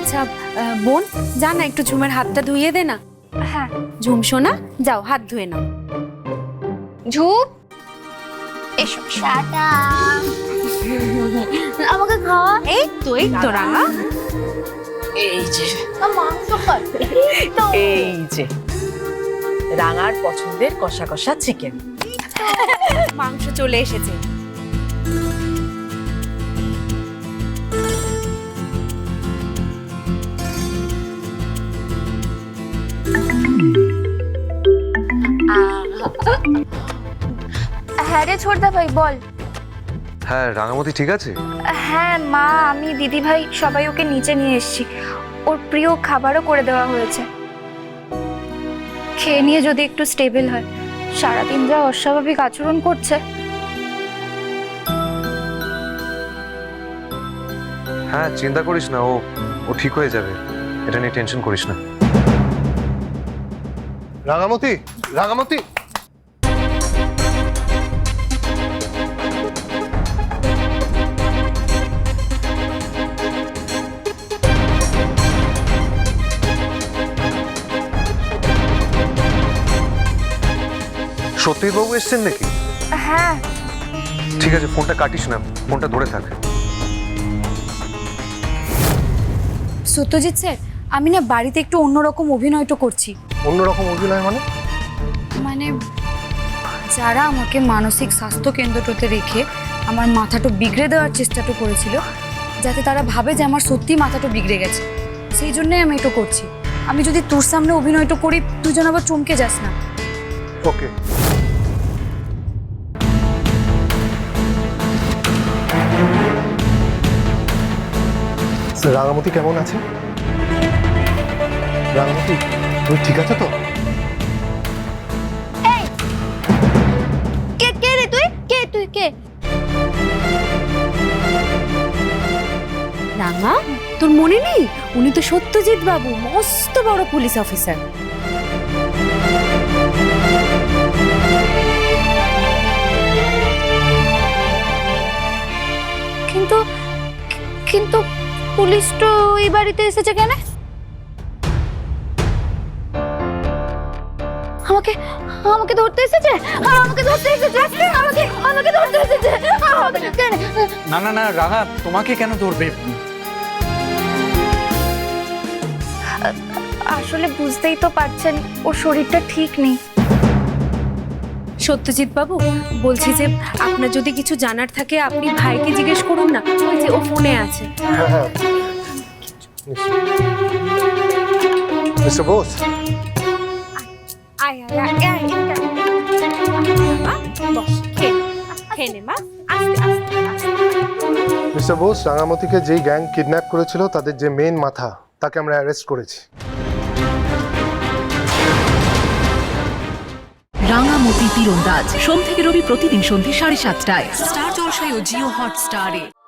আচ্ছা বোন যা না একটু ঝুমের হাতটা ধুইয়ে দে না। হ্যাঁ। ঝুম সোনা যাও হাত ধুয়ে নাও। ঝুপ এসো টাটা। আমাকে খাওয়া? এই তো এই তো রাঙা। এই যে। এই যে। রাঙার পছন্দের কষা কষা চিকেন মাংস চলে এসেছে। হ্যাঁ রে ছোটদা ভাই বল। হ্যাঁ রাঙামতি ঠিক আছে? হ্যাঁ মা আমি দিদি ভাই সবাই ওকে নিচে নিয়ে এসেছি। ওর প্রিয় খাবারও করে দেওয়া হয়েছে। খেয়ে নিয়ে যদি একটু স্টেবল হয়। সারাদিন যা অস্বাভাবিক আচরণ করছে। হ্যাঁ চিন্তা করিস না ও ও ঠিক হয়ে যাবে। এটা নিয়ে টেনশন করিস না। রাঙামতি রাঙামতি সত্যি বাবু এসছেন নাকি? হ্যাঁ। ঠিক আছে ফোনটা কাটিস না ফোনটা ধরে থাক। সত্যজিৎ স্যার আমি না বাড়িতে একটু অন্যরকম অভিনয়টা করছি। অন্যরকম অভিনয় মানে? মানে যারা আমাকে মানসিক স্বাস্থ্য কেন্দ্রটাতে রেখে আমার মাথাটা বিগড়ে দেওয়ার চেষ্টাটা করেছিল যাতে তারা ভাবে যে আমার সত্যি মাথাটা বিগড়ে গেছে। সেই জন্যই আমি এটা করছি। আমি যদি তোর সামনে অভিনয়টা করি তুই যেন আবার চমকে যাস না। ওকে। রাঙামতি কেমন আছে? রাঙামতি তুই ঠিক আছে তো? কে কে রে তুই? কে তুই, কে? রাঙা, তোর মনে নেই? উনি তো সত্যজিৎ বাবু, মস্ত বড় পুলিশ অফিসার। পুলিশ তো এই বাড়িতে এসেছে কেন? আমাকে আমাকে ধরতে এসেছে? আমাকে ধরতে এসেছে? আমাকে আমাকে ধরতে এসেছে? না না না রাঙা তোমাকে কেন ধরবে? আসলে বুঝতেই তো পারছেন ওর শরীরটা ঠিক নেই। সত্যজিৎ বাবু বলছি যে আপনার যদি কিছু জানার থাকে আপনি ভাইকে জিজ্ঞেস করুন না। ও ফোনে আছে। হ্যাঁ হ্যাঁ। মিস্টার বোস। আয় আয় আয় মিস্টার রাঙামতিকে যেই গ্যাং কিডন্যাপ করেছিল তাদের যে মেন মাথা তাকে আমরা অ্যারেস্ট করেছি। রাঙামতি তীরন্দাজ। সোম থেকে রবি প্রতিদিন সন্ধ্যে সাড়ে সাতটায়। স্টার জলসায় ও জিও হটস্টারে।